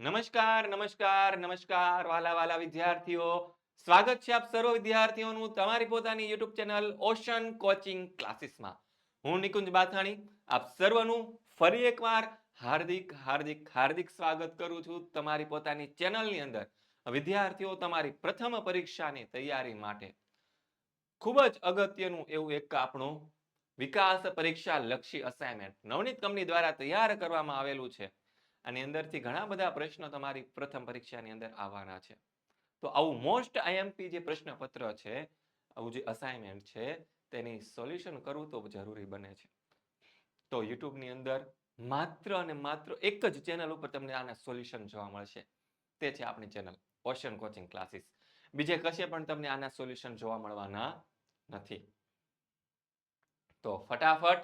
નમસ્કાર નમસ્કાર નમસ્કાર, વાલા વાલા વિદ્યાર્થીઓ. સ્વાગત છે આપ સર્વ વિદ્યાર્થીઓનું તમારી પોતાની યુટ્યુબ ચેનલ ઓશન કોચિંગ ક્લાસીસમાં. હું નિકુંજ બાથાણી, આપ સર્વનું ફરી એકવાર હાર્દિક હાર્દિક હાર્દિક સ્વાગત કરું છું તમારી પોતાની ચેનલની અંદર. વિદ્યાર્થીઓ, તમારી પ્રથમ પરીક્ષાની તૈયારી માટે. ખૂબ જ અગત્યનું એવું એક આપણું વિકાસ પરીક્ષા લક્ષી અસાઇનમેન્ટ નવનીત કંપની દ્વારા તૈયાર કરવામાં આવેલું છે. આની અંદરથી ઘણા બધા પ્રશ્નો તમારી પ્રથમ પરીક્ષાની અંદર આવવાના છે. તો આવું મોસ્ટ આઈએમપી જે પ્રશ્નપત્ર છે, આવું જે અસાઇનમેન્ટ છે, તેની સોલ્યુશન કરવું તો જરૂરી બને છે. તો યુટ્યુબની અંદર માત્ર અને માત્ર એક જ ચેનલ ઉપર તમને આના સોલ્યુશન જોવા મળશે. તે છે આપણી ચેનલ ઓશન કોચિંગ ક્લાસીસ બીજે કશે પણ તમને આના સોલ્યુશન જોવા મળવાના નથી. તો ફટાફટ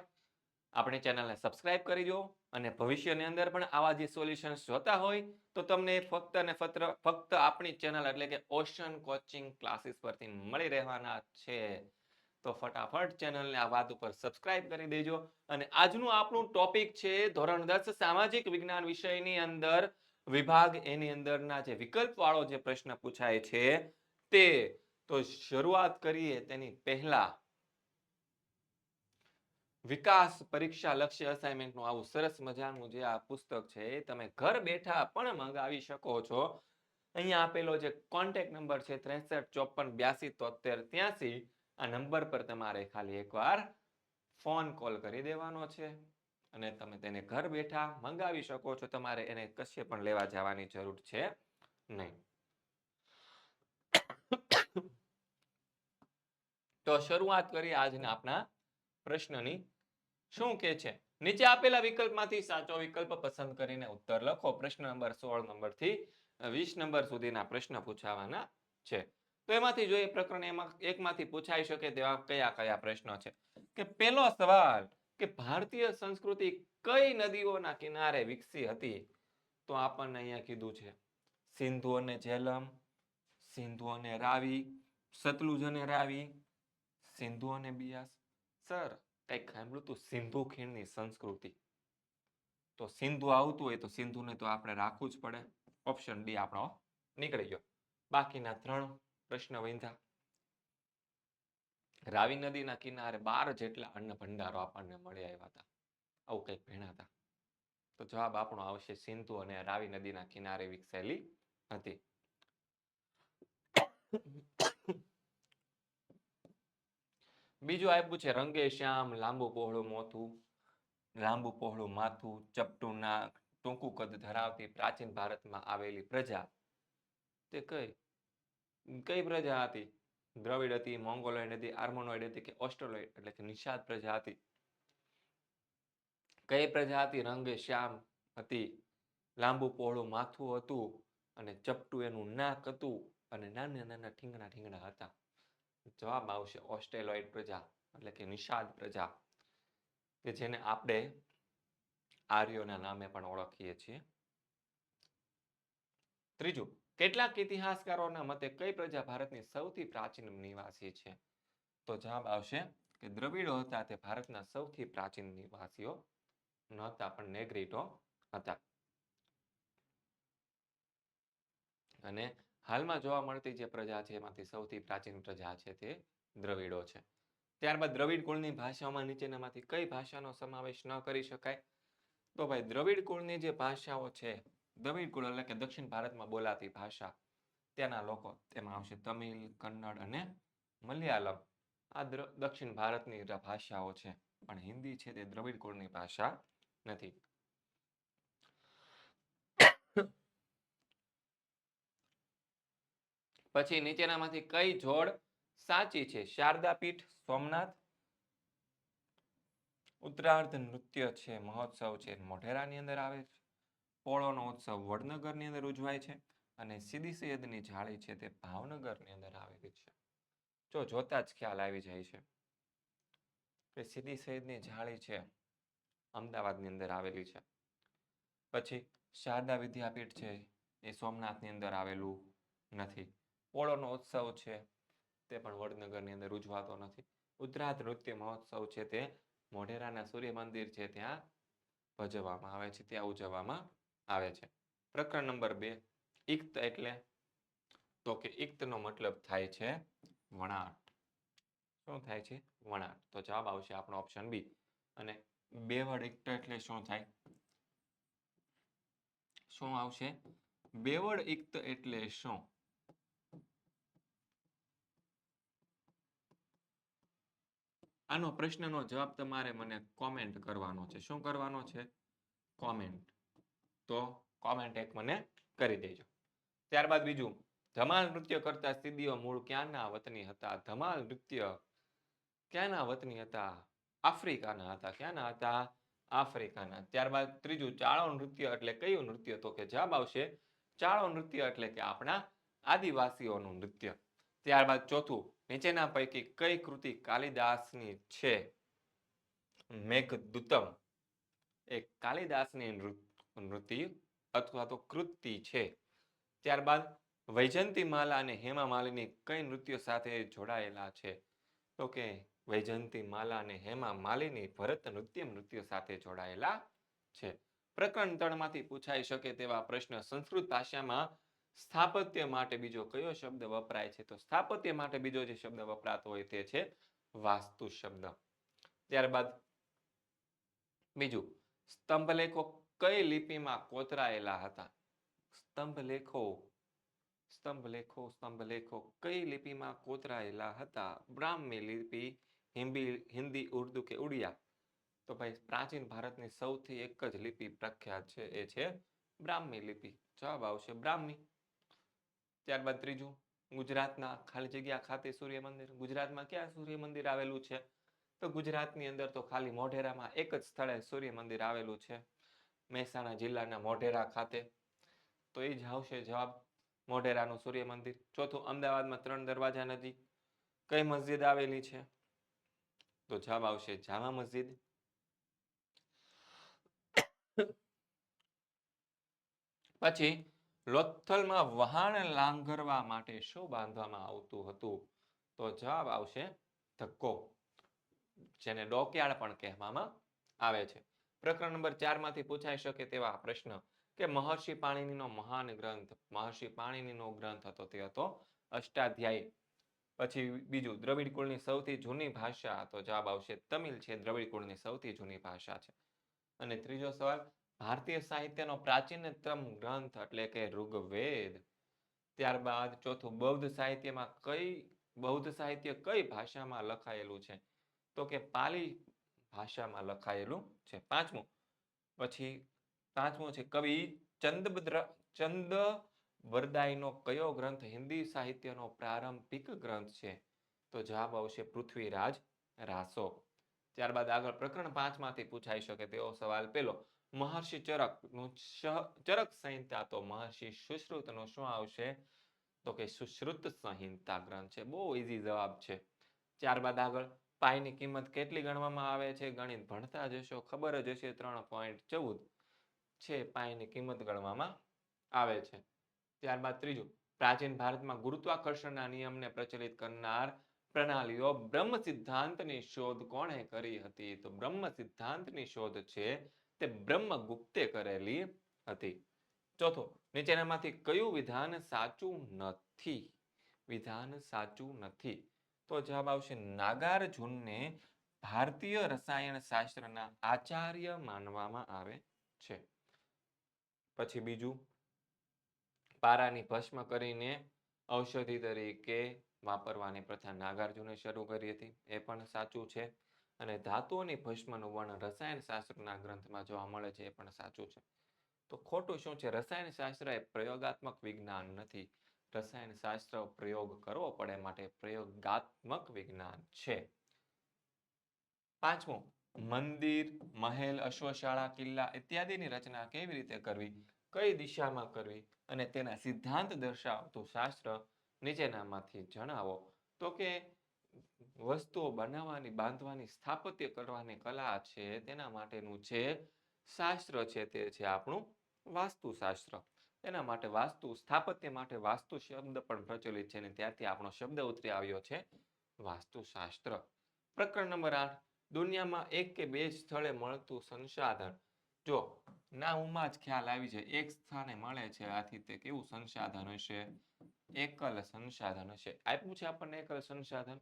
આપણી ચેનલને સબસ્ક્રાઇબ કરી દો. અને ભવિષ્યની અંદર પણ આવા જે સોલ્યુશન્સ જોતા હોય, તો તમને ફક્ત અને ફક્ત ફક્ત આપણી ચેનલ એટલે કે ઓશન કોચિંગ ક્લાસીસ પરથી મળી રહેવાના છે. તો ફટાફટ ચેનલને આ વાત ઉપર સબસ્ક્રાઇબ કરી દેજો. અને આજનું આપણું ટોપિક છે ધોરણ દસ, સામાજિક વિજ્ઞાન વિષયની અંદર. વિભાગ એની અંદરના જે વિકલ્પ વાળો જે પ્રશ્ન પૂછાય છે તે, તો શરૂઆત કરીએ તેની પહેલા વિકાસ, પરીક્ષા, લક્ષ્ય અસાઇનમેન્ટનું આવું સરસ મજાનું જે આ પુસ્તક છે એ તમે ઘર બેઠા પણ મંગાવી શકો છો. અહીંયા આપેલો જે કોન્ટેક્ટ નંબર છે ત્રેસઠ, ચોપન, બ્યાસી તોતેર ત્યાસી, આ નંબર પર તમારે ખાલી એકવાર ફોન કોલ કરી દેવાનો છે અને તમે તેને ઘર બેઠા મંગાવી શકો છો. તમારે એને કશે પણ લેવા જવાની જરૂર છે નહીં. તો શરૂઆત કરીએ આજના આપણા પ્રશ્નની. શું કે છે? નીચે આપેલા વિકલ્પમાંથી સાચો વિકલ્પ પસંદ કરીને ઉત્તર લખો. પ્રશ્ન નંબર સોળ નંબરથી વીસ નંબર સુધીના પ્રશ્ન પૂછાવાના છે. તો એમાંથી જોઈએ પ્રકરણ એમાં એકમાંથી પૂછાઈ શકે તેવા કયા કયા પ્રશ્નો છે? કે પહેલો સવાલ, કે ભારતીય સંસ્કૃતિ કઈ નદીઓના કિનારે વિકસી હતી? તો આપણને અહીંયા કીધું છે સિંધુ અને જેલમ સિંધુ અને રાવી, સતલુજ અને રાવી સિંધુ અને બિયાસ. સર કંઈક સાંભળ્યું તું? સિંધુ ખીણની સંસ્કૃતિ. તો સિંધુ આવતું હોય તો સિંધુને તો આપણે રાખવું જ પડે. ઓપ્શન ડી આપણો નીકળી ગયો. બાકીના ત્રણ પ્રશ્ન વંધા. રાવી નદીના કિનારે બાર જેટલા અન્ન ભંડારો આપણને મળી આવ્યા હતા. આવું કંઈક ભેણા હતા તો જવાબ આપણો આવશે સિંધુ અને રાવી નદીના કિનારે વિકસેલી હતી. બીજું આપ્યું છે રંગે શ્યામ, લાંબુ પહોળું મોથું, લાંબુ પહોળું માથું, ચપટું નાક, ટૂંકું કદ ધરાવતી પ્રાચીન ભારતમાં આવેલી પ્રજા. તે કઈ? કઈ પ્રજા હતી? દ્રવિડ હતી મોંગોલોઈડ હતી આર્મોનોઈડ હતી કે ઓસ્ટ્રોલોઈડ એટલે કે નિષાદ પ્રજા હતી. કઈ પ્રજા હતી? રંગે શ્યામ હતી. લાંબુ પહોળું માથું હતું અને ચપટું એનું નાક હતું અને નાના નાના ઠીંગણા ઠીંગણા હતા. જવાબ આવશે ઓસ્ટ્રેલોઇડ પ્રજા, એટલે કે નિષાદ પ્રજા, કે જેને આપણે આર્યોના નામે પણ ઓળખીએ છીએ. ત્રીજું, કેટલાક ઇતિહાસકારોના મતે કઈ પ્રજા ભારતની સૌથી પ્રાચીન નિવાસી છે? તો જવાબ આવશે કે દ્રવિડો હતા તે ભારતના સૌથી પ્રાચીન નિવાસીઓ નહોતા, પણ નેગ્રીટો હતા. અને હાલમાં જોવા મળતી જે પ્રજા છે, એમાંથી સૌથી પ્રાચીન પ્રજા છે તે દ્રવિડો છે. ત્યારબાદ દ્રવિડ કુળની ભાષાઓમાં નીચેનામાંથી કઈ ભાષાનો સમાવેશ ન કરી શકાય? તો ભાઈ, દ્રવિડ કુળની જે ભાષાઓ છે, દ્રવિડ કુળ એટલે કે દક્ષિણ ભારતમાં બોલાતી ભાષા, ત્યાંના લોકો, તેમાં આવશે તમિલ, કન્નડ અને મલયાલમ. આ દક્ષિણ ભારતની ભાષાઓ છે, પણ હિન્દી છે તે દ્રવિડ કુળની ભાષા નથી. પછી નીચેનામાંથી કઈ જોડ સાચી છે? શારદા પીઠ સોમનાથ? ઉત્તરાર્ધ નૃત્ય છે, મહોત્સવ છે, મોઢેરાની અંદર આવે છે. પોળોનો ઉત્સવ વડનગરની અંદર ઉજવાય છે અને સીદી સૈયદની જાળી છે તે ભાવનગરની અંદર આવેલી છે. જો જોતા જ ખ્યાલ આવી જાય છે કે સીદી સૈયદની જાળી છે અમદાવાદની અંદર આવેલી છે. પછી શારદા વિદ્યાપીઠ છે એ સોમનાથની અંદર આવેલું નથી. પોળોનો ઉત્સવ છે. તે પણ વડનગરની અંદર ઉજવાતો નથી. ઉત્તરાધ નૃત્ય મહોત્સવ છે તે. મોઢેરાના સૂર્ય મંદિર છે ત્યાં ભજવવામાં આવે છે, ત્યાં ઉજવવામાં આવે છે. પ્રકરણ નંબર બે, ઇક્ત એટલે તો કે ઇક્તનો મતલબ થાય છે વણાટ. શું થાય છે? વણાટ. તો જવાબ આવશે આપણો ઓપ્શન બી. અને બેવડ ઇક્ત એટલે શું થાય? શું આવશે? બેવડ ઇક્ત એટલે શું? આનો પ્રશ્નનો જવાબ તમારે મને કોમેન્ટ કરવાનો છે. શું કરવાનો છે? કોમેન્ટ તો કોમેન્ટ એક મને કરી દેજો. ત્યારબાદ બીજું, ધમાલ નૃત્ય કરતા સિદ્ધિઓ મૂળ ક્યાંના વતની હતા? ધમાલ નૃત્ય ક્યાંના વતની હતા? આફ્રિકાના હતા. ક્યાંના હતા? આફ્રિકાના. ત્યારબાદ ત્રીજું, ચાળો નૃત્ય એટલે કયું નૃત્ય? તો કે જવાબ આવશે ચાળો નૃત્ય એટલે કે આપણા આદિવાસીઓનું નૃત્ય. ત્યારબાદ ચોથું નીચેના પૈકી કઈ કૃતિ કાલિદાસની છે? મેઘદૂતમ. એ કાલિદાસની નૃત્ય અથવા તો કૃતિ છે. ત્યારબાદ વૈજંતી માલા અને હેમા માલિની કઈ નૃત્યો સાથે જોડાયેલા છે? તો કે વૈજંતી માલા અને હેમા માલિની ભરત નૃત્ય નૃત્ય સાથે જોડાયેલા છે. પ્રકરણ ત્રણમાંથી પૂછાઈ શકે તેવા પ્રશ્ન સંસ્કૃત ભાષામાં સ્થાપત્ય માટે બીજો કયો શબ્દ વપરાય છે? તો સ્થાપત્ય માટે બીજો જે શબ્દ વપરાતો હોય તે છે વાસ્તુ શબ્દ. ત્યારબાદ બીજું, સ્તંભલેખો કઈ લિપિમાં કોતરાયેલા હતા? સ્તંભલેખો સ્તંભલેખો સ્તંભલેખો કઈ લિપિમાં કોતરાયેલા હતા? બ્રાહ્મી લિપિ, હિન્દી હિન્દી, ઉર્દુ કે ઉડિયા? તો ભાઈ પ્રાચીન ભારતની સૌથી એક જ લિપિ પ્રખ્યાત છે, એ છે બ્રાહ્મી લિપિ. જવાબ આવશે બ્રાહ્મી. ત્યારબાદ ત્રીજું, ગુજરાતના ખાલી જગ્યા ખાતે સૂર્ય મંદિર ગુજરાતમાં ક્યાં સૂર્ય મંદિર આવેલું છે? તો ગુજરાતની અંદર તો ખાલી મોઢેરામાં એક જ સ્થળે સૂર્ય મંદિર આવેલું છે, મહેસાણા જિલ્લાના મોઢેરા ખાતે. તો એ જ આવશે જવાબ, મોઢેરાનું સૂર્ય મંદિર ચોથું, અમદાવાદમાં ત્રણ દરવાજા નજીક કઈ મસ્જિદ આવેલી છે? તો જવાબ આવશે જામા મસ્જિદ. પછી લોથલમાં વહાણ લાંઘરવા માટે શું બાંધવામાં આવતું હતું? તો જવાબ આવશે ધક્કો, જેને ડોકયાર્ડ પણ કહેવામાં આવે છે. પ્રકરણ નંબર ચારમાંથી પૂછાઈ શકે તેવા પ્રશ્ન કે મહર્ષિ પાણીનીનો મહાન ગ્રંથ, મહર્ષિ પાણીનીનો ગ્રંથ હતો તે હતો અષ્ટાધ્યાયી. પછી બીજું, દ્રવિડ કુળની સૌથી જૂની ભાષા, તો જવાબ આવશે તમિલ છે, દ્રવિડ કુળની સૌથી જૂની ભાષા છે. અને ત્રીજો સવાલ ભારતીય સાહિત્યનો પ્રાચીનતમ ગ્રંથ એટલે કે ઋગ્વેદ. ત્યારબાદ ચોથું બૌદ્ધ સાહિત્યમાં કઈ, બૌદ્ધ સાહિત્ય કઈ ભાષામાં લખાયેલું છે? તો કે પાલી ભાષામાં લખાયેલું છે પાંચમું. પછી પાંચમું છે કવિ ચંદ્ર ચંદ વરદાઈનો કયો ગ્રંથ હિન્દી સાહિત્યનો પ્રારંભિક ગ્રંથ છે? તો જવાબ આવશે પૃથ્વીરાજ રાસો ત્યારબાદ આગળ પ્રકરણ પાંચમાંથી પૂછાઈ શકે તેવો સવાલ પેલો. મહર્ષિ ચરકનું ચરક સંહિતા તો મહર્ષિ સુશ્રુતનો શું આવશે? તો કે સુશ્રુત સંહિતા ગ્રંથ છે. બહુ ઈઝી જવાબ છે. ત્યારબાદ આગળ પાઈની કિંમત કેટલી ગણવામાં આવે છે? ગણિત ભણતા જશો ખબર જ હશે ત્રણ પોઈન્ટ ચૌદ છે પાઈની કિંમત ગણવામાં આવે છે. ત્યારબાદ ત્રીજું, પ્રાચીન ભારતમાં ગુરુત્વાકર્ષણના નિયમને પ્રચલિત કરનાર પ્રણાલીઓ બ્રહ્મ સિદ્ધાંતની શોધ કોણે કરી હતી? તો બ્રહ્મ સિદ્ધાંતની શોધ છે તે બ્રહ્મગુપ્તે કરેલી હતી. ચોથો, નીચેનામાંથી કયું વિધાન સાચું નથી? વિધાન સાચું નથી. તો જવાબ આવશે નાગાર્જુનને ભારતીય રસાયણ શાસ્ત્રના આચાર્ય માનવામાં આવે છે. પછી બીજું, પારાની ભસ્મ કરીને ઔષધિ તરીકે વાપરવાની પ્રથા નાગાર્જુને શરૂ કરી હતી. એ પણ સાચું છે. અને ધાતુઓની ભસ્મનું વર્ણન રસાયણશાસ્ત્રના ગ્રંથમાં જોવા મળે છે એ પણ સાચું છે. તો ખોટું શું છે? રસાયણશાસ્ત્ર એ પ્રયોગાત્મક વિજ્ઞાન નથી. રસાયણશાસ્ત્ર પ્રયોગ કરવો પડે માટે પ્રયોગાત્મક વિજ્ઞાન છે. પાંચમું, મંદિર, મહેલ, અશ્વશાળા, કિલ્લા ઇત્યાદિની રચના કેવી રીતે કરવી? કઈ દિશામાં કરવી? અને તેના સિદ્ધાંત દર્શાવતું શાસ્ત્ર નીચેનામાંથી જણાવો. તો કે વસ્તુઓ બનાવવાની, બાંધવાની, સ્થાપત્ય કરવાની કલા છે, તેના માટેનું જે શાસ્ત્ર છે તે છે આપણું વાસ્તુશાસ્ત્ર. તેના માટે વાસ્તુ, સ્થાપત્ય માટે વાસ્તુ શબ્દ પણ પ્રચલિત છે અને ત્યાંથી આપણો શબ્દ ઉતરી આવ્યો છે વાસ્તુશાસ્ત્ર. પ્રકરણ નંબર આઠ. દુનિયામાં એક કે બે સ્થળે મળતું સંસાધન. જો નામમાં જ ખ્યાલ આવી જાય. એક સ્થાને મળે છે આથી તે કેવું સંસાધન હશે? એકલ સંસાધન હશે. આપ્યું છે આપણને એકલ સંસાધન?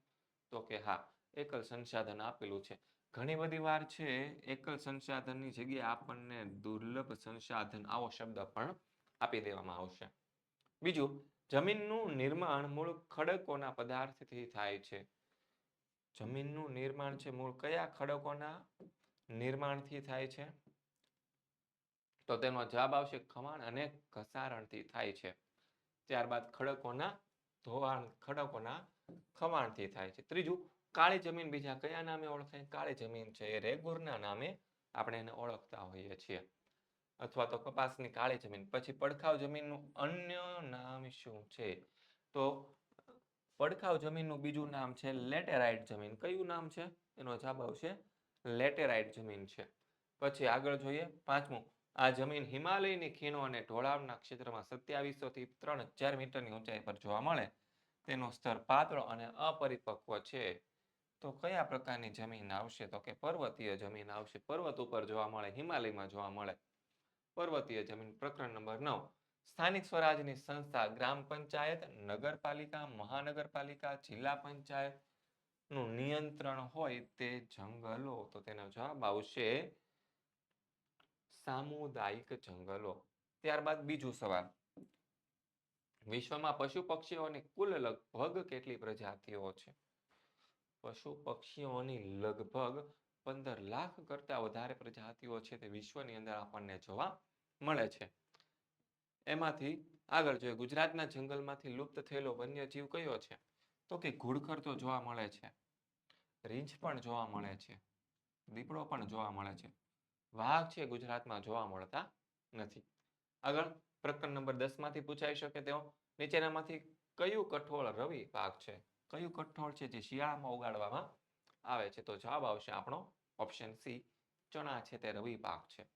તો કે હા, એકલ સંસાધન આપેલું છે. ઘણી બધી વાર છે, એકલ સંસાધનની જગ્યાએ આપણને દુર્લભ સંસાધન આવો શબ્દ પણ આપી દેવામાં આવશે. બીજું, જમીનનું નિર્માણ મૂળ ખડકોના પદાર્થથી થાય છે. જમીનનું નિર્માણ છે, મૂળ કયા ખડકોના નિર્માણથી થાય છે? તો તેનો જવાબ આવશે, ખમાણ અને ઘસારણથી થાય છે. ત્યારબાદ ખડકોના ધોવાણ, ખડકોના ખવાણથી થાય છે. ત્રીજું, કાળી જમીન બીજા કયા નામે ઓળખાય? કાળી જમીન છે એ રેગુરના નામે આપણે એને ઓળખતા હોઈએ છીએ. અથવા તો કપાસની કાળી જમીન. પછી પડખાવ જમીનનું અન્ય નામ શું છે? તો પડખાવ જમીનનું બીજું નામ છે લેટેરાઇટ જમીન. કયું નામ છે? એનો જવાબ આવશે લેટેરાઇટ જમીન છે. પછી આગળ જોઈએ, પાંચમું, આ જમીન હિમાલયની ખીણો અને ઢોળાવના ક્ષેત્રમાં સત્યાવીસો થી ત્રણ હજાર મીટરની ઊંચાઈ પર જોવા મળે. તેનું સ્તર પાતળો અને અપરિપક્વ છે. તો કયા પ્રકારની જમીન આવશે? તો કે પર્વતીય જમીન આવશે. પર્વત ઉપર જોવા મળે, હિમાલયમાં જોવા મળે. પર્વતીય જમીન પ્રકરણ નંબર નવ. સ્થાનિક સ્વરાજની સંસ્થા ગ્રામ પંચાયત, નગરપાલિકા, મહાનગરપાલિકા, જિલ્લા પંચાયતનું નિયંત્રણ હોય તે જંગલો. તો તેનો જવાબ આવશે સામુદાયિક જંગલો. ત્યારબાદ બીજું સવાલ. વિશ્વમાં પશુ પક્ષીઓની કુલ લગભગ કેટલી પ્રજાતિઓ છે? પશુ પક્ષીઓની લગભગ પંદર લાખ કરતા વધારે પ્રજાતિઓ છે તે વિશ્વની અંદર આપણને જોવા મળે છે. એમાંથી આગળ જોઈએ, ગુજરાતના જંગલમાંથી લુપ્ત થયેલો વન્યજીવ કયો છે? તો કે ઘુડખર તો જોવા મળે છે. રીંછ પણ જોવા મળે છે. દીપડો પણ જોવા મળે છે. વાઘ છે ગુજરાતમાં જોવા મળતા નથી. આગળ પ્રકરણ નંબર દસમાંથી પૂછાઈ શકે તેઓ. નીચેનામાંથી કયું કઠોળ રવિ પાક છે? કયું કઠોળ છે જે શિયાળામાં ઉગાડવામાં આવે છે? તો જવાબ આવશે આપણો ઓપ્શન સી ચણા છે તે રવિ પાક છે.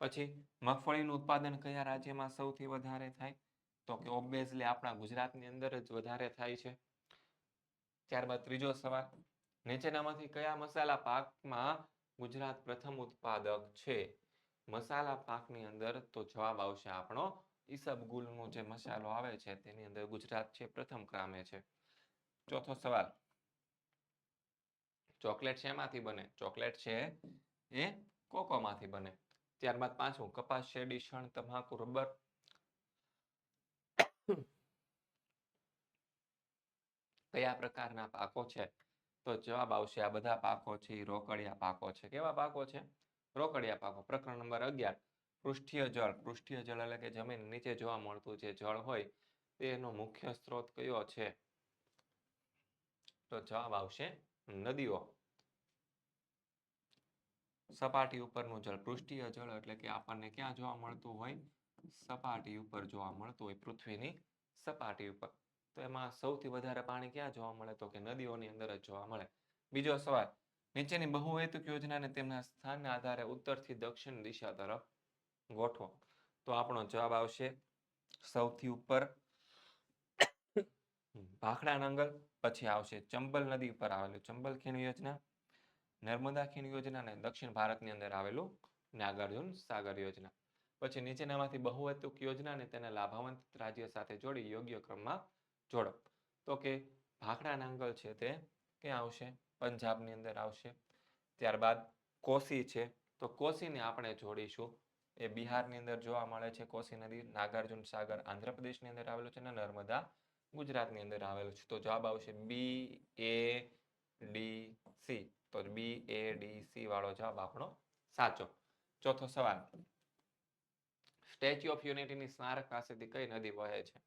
પછી, મગફળીનું ઉત્પાદન કયા રાજ્યમાં સૌથી વધારે થાય? તો કે ઓબ્વિયસલી આપણા ગુજરાતની અંદર જ વધારે થાય છે. ત્યારબાદ ત્રીજો સવાલ. નીચેનામાંથી કયા મસાલા પાકમાં ગુજરાત પ્રથમ ઉત્પાદક છે? મસાલા પાકની અંદર તો જવાબ આવશે આપણો ઈસબગુલનો જે મસાલો આવે છે, તેની અંદર ગુજરાત છે, પ્રથમ ક્રમે છે. ચોથો સવાલ. ચોકલેટ શેમાંથી બને? ચોકલેટ છે એ કોકોમાંથી બને. ત્યારબાદ પાંચમું, કપાસ, શેરડી, શણ, તમાકુ, રબર. કયા પ્રકારના પાકો છે? તો જવાબ આવશે આ બધા પાકો છે રોકડિયા પાકો છે. કેવા પાકો છે? રોકડિયા પાકો પ્રકરણ નંબર અગિયાર. પૃષ્ઠીય જળ. પૃષ્ઠીય જળ એટલે કે જમીન નીચે જોવા મળતું જે જળ હોય, તેનો મુખ્ય સ્ત્રોત કયો છે? તો જવાબ આવશે નદીઓ. સપાટી ઉપરનું જળ. પૃષ્ઠીય જળ એટલે કે આપણને ક્યાં જોવા મળતું હોય? સપાટી ઉપર જોવા મળતું હોય. પૃથ્વીની સપાટી ઉપર. તો એમાં સૌથી વધારે પાણી ક્યાં જોવા મળે? તો કે નદીઓની અંદર જ જોવા મળે. બીજો સવાલ. નીચેની બહુહેતુક યોજનાને તેમના સ્થાનના આધારે ઉત્તરથી દક્ષિણ દિશા તરફ ગોઠવો. તો આપણો જવાબ આવશે સૌથી ઉપર ભાખડા નંગલ પછી આવશે ચંબલ નદી ઉપર આવેલું ચંબલ ખીણ યોજના, નર્મદા ખીણ યોજના અને દક્ષિણ ભારતની અંદર આવેલું નાગાર્જુન સાગર યોજના. પછી નીચેનામાંથી બહુહેતુક યોજનાને તેના લાભાવંત રાજ્ય સાથે જોડી યોગ્ય ક્રમમાં જોડો. તો કે ભાખડા નાંગલ છે તે ક્યાં આવશે? પંજાબની અંદર આવશે. ત્યારબાદ કોસી છે. તો કોસીને આપણે જોડીશું. એ બિહારની અંદર જોવા મળે છે કોસી નદી, નાગાર્જુન સાગર આંધ્રપ્રદેશની અંદર આવેલું છે અને નર્મદા ગુજરાતની અંદર આવેલું છે. તો જવાબ આવશે બી એ ડી સી તો બી એ ડી સી વાળો જવાબ આપણો સાચો. ચોથો સવાલ. સ્ટેચ્યુ ઓફ યુનિટીની સ્મારક પાસેથી કઈ નદી વહે છે?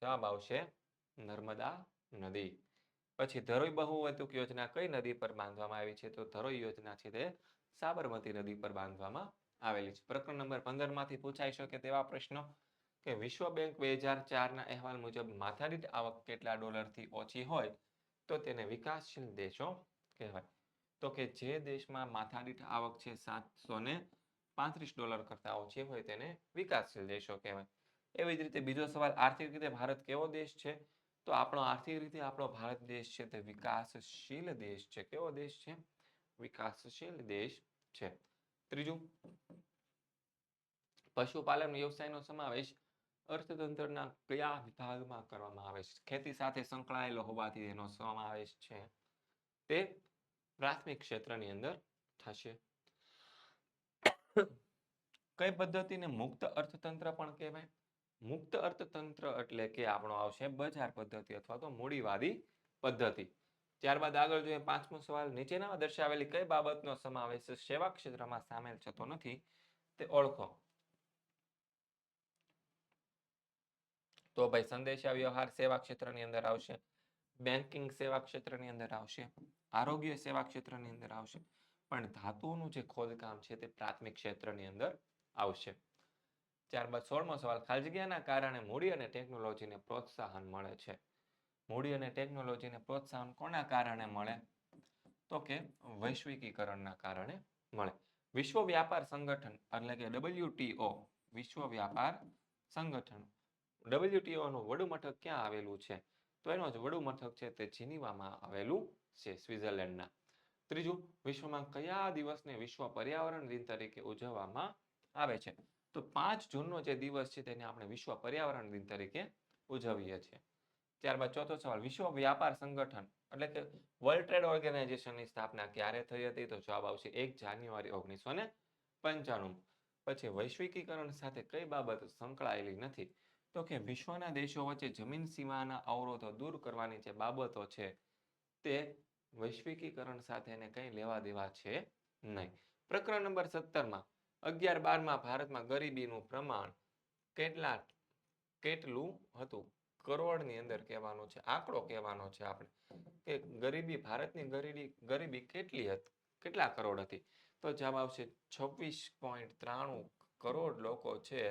જવાબ આવશે નર્મદા નદી. પછી ધરોઈ બહુહેતુક યોજના કઈ નદી પર બાંધવામાં આવી છે? તો ધરોઈ યોજના છે તે સાબરમતી નદી પર બાંધવામાં આવેલી છે. પ્રકરણ નંબર પંદરમાંથી પૂછાઈ શકે તેવા પ્રશ્નો કે વિશ્વ બેંક બે હજાર ચારના અહેવાલ મુજબ માથાદીઠ આવક કેટલા ડોલરથી ઓછી હોય? તો તેને વિકાસશીલ દેશો કહેવાય. તો કે જે દેશમાં માથાદીઠ આવક છે સાતસો ને પાંત્રીસ ડોલર કરતા ઓછી હોય તેને વિકાસશીલ દેશો કહેવાય. એવી જ રીતે બીજો સવાલ, આર્થિક રીતે ભારત કેવો દેશ છે? તો આપણો આર્થિક રીતે આપણો ભારત દેશ છે તે વિકાસશીલ દેશ છે. કેવો દેશ છે? વિકાસશીલ દેશ છે. ત્રીજું, પશુપાલન વ્યવસાયનો સમાવેશ અર્થતંત્રના કયા વિભાગમાં કરવામાં આવે છે? ખેતી સાથે સંકળાયેલો હોવાથી એનો સમાવેશ છે. તે પ્રાથમિક ક્ષેત્રની અંદર થશે. કઈ પદ્ધતિને મુક્ત અર્થતંત્ર પણ કહેવાય? મુક્ત અર્થતંત્ર એટલે કે આપણો આવશે બજાર પદ્ધતિ અથવા તો મૂડીવાદી પદ્ધતિ. ત્યારબાદ આગળ જોઈએ પાંચમો સવાલ. નીચેના દર્શાવેલી કઈ બાબતનો સમાવેશ સેવા ક્ષેત્રમાં સામેલ થતો નથી તે ઓળખો. તો ભાઈ સંદેશા વ્યવહાર સેવા ક્ષેત્રની અંદર આવશે બેન્કિંગ સેવા ક્ષેત્રની અંદર આવશે, આરોગ્ય સેવા ક્ષેત્રની અંદર આવશે, પણ ધાતુઓનું જે ખોદકામ છે તે પ્રાથમિક ક્ષેત્રની અંદર આવશે. ત્યારબાદ સોળમો સવાલ, ખાલી કારણે મૂડી અને ટેકનોલોજીને પ્રોત્સાહન મળે છે. મૂડી અને ટેકનોલોજીને પ્રોત્સાહન કોના કારણે મળે? તો કે વૈશ્વિકીકરણના કારણે મળે. વિશ્વ વ્યાપાર સંગઠન એટલે કે ડબલ્યુટીઓ વિશ્વ વ્યાપાર સંગઠન. ડબલ્યુટીઓનું વડુ મથક ક્યાં આવેલું છે? તો એનો જ વડુ મથક છે તે જીનીવામાં આવેલું છે, સ્વિટ્ઝરલેન્ડના. ત્રીજું, વિશ્વમાં કયા દિવસને વિશ્વ પર્યાવરણ દિન તરીકે ઉજવવામાં આવે છે? તો પાંચ જૂનનો જે દિવસ છે તેને આપણે વિશ્વ પર્યાવરણ દિન તરીકે ઉજવીએ છીએ. ત્યારબાદ ચોથો સવાલ, વિશ્વ વ્યાપાર સંગઠન એટલે કે વર્લ્ડ ટ્રેડ ઓર્ગેનાઇઝેશનની સ્થાપના ક્યારે થઈ હતી? તો જવાબ આવશે એક જાન્યુઆરી ઓગણીસો ને પંચાણું પછી વૈશ્વિકીકરણ સાથે કઈ બાબત સંકળાયેલી નથી? તો કે વિશ્વના દેશો વચ્ચે જમીન સીમાના અવરોધો દૂર કરવાની જે બાબતો છે તે વૈશ્વિકીકરણ સાથે એને કંઈ લેવા દેવા છે નહીં. પ્રકરણ નંબર સત્તરમાં અગિયાર બારમાં ભારતમાં ગરીબીનું પ્રમાણ કેટલા કેટલું હતું? કરોડની અંદર કહેવાનો છે, આંકડો કહેવાનો છે આપણે, કે ગરીબી, ભારતની ગરીબી ગરીબી કેટલી હતી, કેટલા કરોડ હતી? તો જવાબ આવશે છવ્વીસ પોઈન્ટ ત્રાણું કરોડ લોકો છે,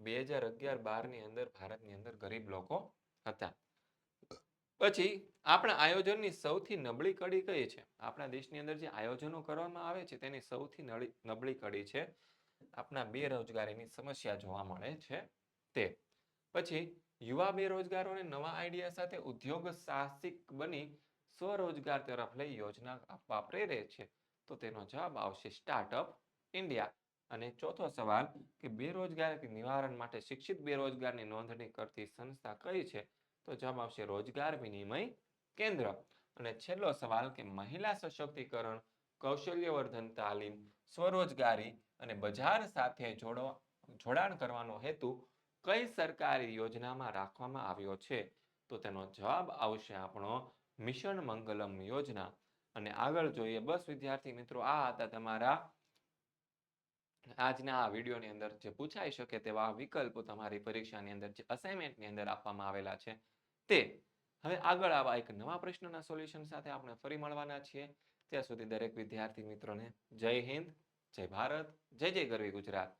બે હજાર અગિયાર બારની અંદર ભારતની અંદર ગરીબ લોકો હતા. પછી આપણા આયોજનની સૌથી નબળી કડી કઈ છે? આપણા દેશની અંદર જે આયોજનો કરવામાં આવે છે, તેની સૌથી નબળી કડી છે આપણા બેરોજગારીની સમસ્યા જોવા મળે છે તે. પછી યુવા બેરોજગારોને નવા આઈડિયા સાથે ઉદ્યોગ સાહસિક બની સ્વરોજગાર તરફ લઈ યોજના આપવા પ્રેરે છે. તો તેનો જવાબ આવશે સ્ટાર્ટઅપ ઇન્ડિયા. અને ચોથો સવાલ કે બેરોજગારી નિવારણ માટે શિક્ષિત બેરોજગારની નોંધણી કરતી સંસ્થા કઈ છે? તો જવાબ આવશે રોજગાર વિનિમય કેન્દ્ર. અને છેલ્લો સવાલ કે મહિલા સશક્તિકરણ, કૌશલ્યવર્ધન તાલીમ, સ્વરોજગારી અને બજાર સાથે જોડો, જોડાણ કરવાનો હેતુ કઈ સરકારી યોજનામાં રાખવામાં આવ્યો છે? તો તેનો જવાબ આવશે આપણો મિશન મંગલમ યોજના. અને આગળ જોઈએ, બસ વિદ્યાર્થી મિત્રો, આ હતા તમારા આજના આ વિડીયોની અંદર જે પૂછાઈ શકે તેવા વિકલ્પો તમારી પરીક્ષાની અંદર, જે અસાઇનમેન્ટની અંદર આપવામાં આવેલા છે. તે. હવે આગળ આવા એક નવા પ્રશ્નના સોલ્યુશન સાથે આપણે ફરી મળવાના છીએ. ત્યાં સુધી દરેક વિદ્યાર્થી મિત્રોને જય હિન્દ, જય ભારત, જય જય ગરવી ગુજરાત.